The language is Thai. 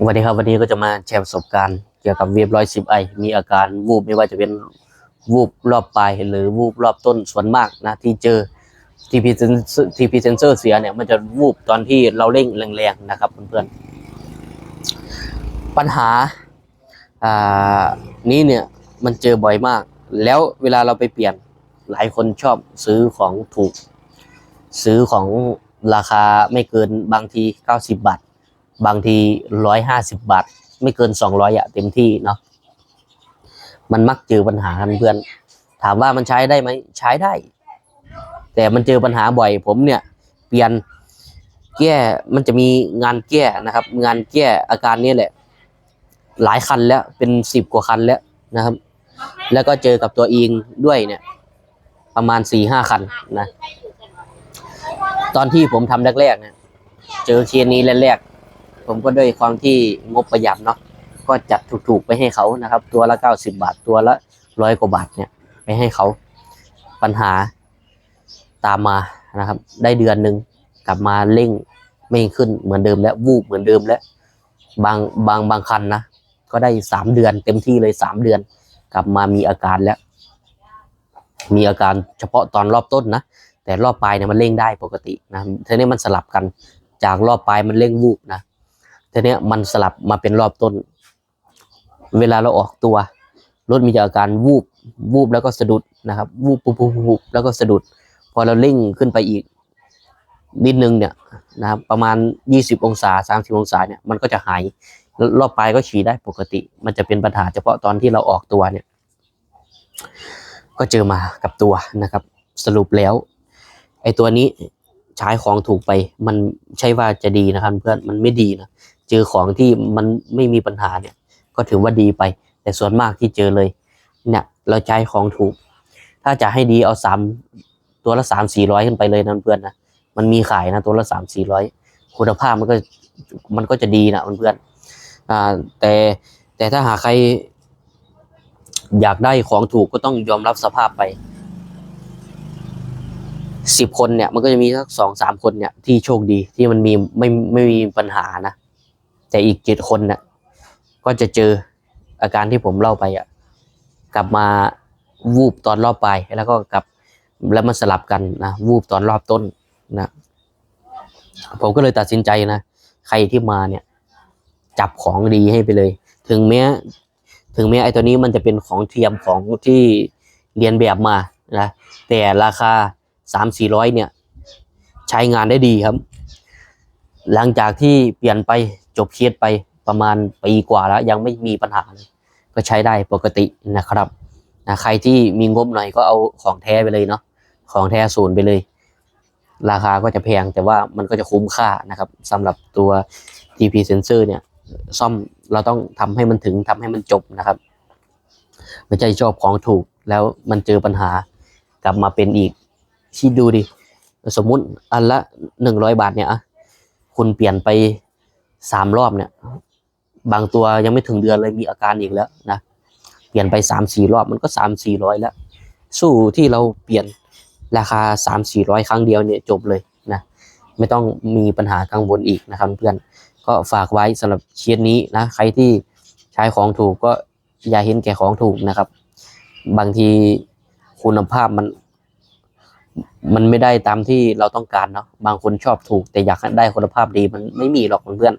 วัสดีครับวันนี้ก็จะมาแชร์ประสบการณ์เกี่ยวกับเวฟร้อยสิบไอมีอาการวูบไม่ว่าจะเป็นวูบรอบปลายหรือวูบรอบต้นส่วนมากนะที่เจอทีพีเซนทีพีเซนเซอร์เสียเนี่ยมันจะวูบตอนที่เราเร่งแรงๆนะครับเพื่อนๆปัญหาอ่านี้เนี่ยมันเจอบ่อยมาก แล้วเวลาเราไปเปลี่ยนหลายคนชอบซื้อของถูก ซื้อของราคาไม่เกินบางทีเก้าสิบบาท บางทีร้อยห้าสิบบาท ไม่เกินสองร้อยอะเต็มที่เนาะมันมักเจอปัญหากันเพื่อน ถามว่ามันใช้ได้ไหมใช้ได้ แต่มันเจอปัญหาบ่อย ผมเนี่ย เปลี่ยนแก้มันจะมีงานแก้นะครับ งานแก้อาการนี้แหละ หลายคันแล้วเป็นสิบกว่าคันแล้วนะครับ แล้วก็เจอกับตัวเองด้วยเนี่ย ประมาณสี่ห้าคันนะ ตอนที่ผมทำแรกๆเนี่ยเจอเคสนี้แรกๆ ผมก็ด้วยความที่งบประหยัดเนาะก็จัดถูกๆไปให้เขานะครับ ตัวละเก้าสิบาทตัวละร้อยกว่าบาทเนี่ยไปให้เขาปัญหาตามมานะครับ ได้เดือนหนึ่งกลับมาเร่งไม่ขึ้นเหมือนเดิมแล้ววูบเหมือนเดิมแล้วบางบางบางคันนะก็ได้สามเดือนเต็มที่เลยสามเดือน กลับมามีอาการแล้ว มีอาการเฉพาะตอนรอบต้นนะแต่รอบปลายเนี่ยมันเร่งได้ปกตินะทีนี้มันสลับกันจากรอบปลายมันเร่งวูบนะ ทีนี้มันสลับมาเป็นรอบต้น เวลาเราออกตัว รถมีอาการวูบวูบแล้วก็สะดุดนะครับ วูบปุ๊บปุ๊บปุ๊บแล้วก็สะดุด พอเราเร่งขึ้นไปอีก นิดนึงเนี่ยนะครับ ประมาณยี่สิบองศาสามสิบองศาเนี่ยมันก็จะหายรอบปลายก็ฉี่ได้ปกติ มันจะเป็นปัญหาเฉพาะตอนที่เราออกตัวเนี่ย ก็เจอมากับตัวนะครับ สรุปแล้วไอ้ตัวนี้ใช้ของถูกไป มันใช่ว่าจะดีนะครับ เพื่อนมันไม่ดีนะ เจอของที่มันไม่มีปัญหาเนี่ยก็ถือว่าดีไป แต่ส่วนมากที่เจอเลยเนี่ยเราใช้ของถูก ถ้าจะให้ดีเอาสามตัวละสามสี่ร้อยขึ้นไปเลยนะเพื่อนนะมันมีขายนะตัวละสามสี่ร้อยคุณภาพมันก็มันก็จะดีนะเพื่อนอ่าแต่แต่ถ้าหากใครอยากได้ของถูกก็ต้องยอมรับสภาพไปสิบคนเนี่ยมันก็จะมีสักสองสามคนเนี่ยที่โชคดีที่มันมีไม่ไม่มีปัญหานะ แต่อีกเจ็ดคนเนี่ยก็จะเจออาการที่ผมเล่าไปอะกลับมาวูบตอนรอบปลายแล้วก็กลับแล้วมันสลับกันนะวูบตอนรอบต้นนะผมก็เลยตัดสินใจนะใครที่มาเนี่ย จับของดีให้ไปเลย ถึงแม้ถึงแม้ไอ้ตัวนี้มันจะเป็นของเทียมของที่เรียนแบบมานะแต่ราคาสามสี่ร้อยเนี่ย ใช้งานได้ดีครับ หลังจากที่เปลี่ยนไป จบเคสไปประมาณปีกว่าแล้วยังไม่มีปัญหาเลยก็ใช้ได้ปกตินะครับนะใครที่มีงบหน่อยก็เอาของแท้ไปเลยเนาะของแท้ศูนย์ไปเลย ราคาก็จะแพงแต่ว่ามันก็จะคุ้มค่านะครับสำหรับตัว TP sensor เนี่ยซ่อมเราต้องทำให้มันถึงทำให้มันจบนะครับไม่ใช่ชอบของถูกแล้วมันเจอปัญหากลับมาเป็นอีกคิดดูดิ สมมุติอันละหนึ่งร้อยบาทเนี่ยอะคุณเปลี่ยนไป สามรอบเนี่ย บางตัวยังไม่ถึงเดือนเลยมีอาการอีกแล้วนะเปลี่ยนไปสามสี่รอบมันก็สามสี่ร้อยแล้ว สู้ที่เราเปลี่ยนราคาสามสี่ร้อยครั้งเดียวเนี่ยจบเลยนะไม่ต้องมีปัญหากังวลอีกนะครับเพื่อนก็ฝากไว้สำหรับเคสนี้นะใครที่ใช้ของถูกก็อย่าเห็นแก่ของถูกนะครับ บางทีคุณภาพมัน มันไม่ได้ตามที่เราต้องการเนาะบางคนชอบถูก แต่อยากได้คุณภาพดีมันไม่มีหรอกเพื่อน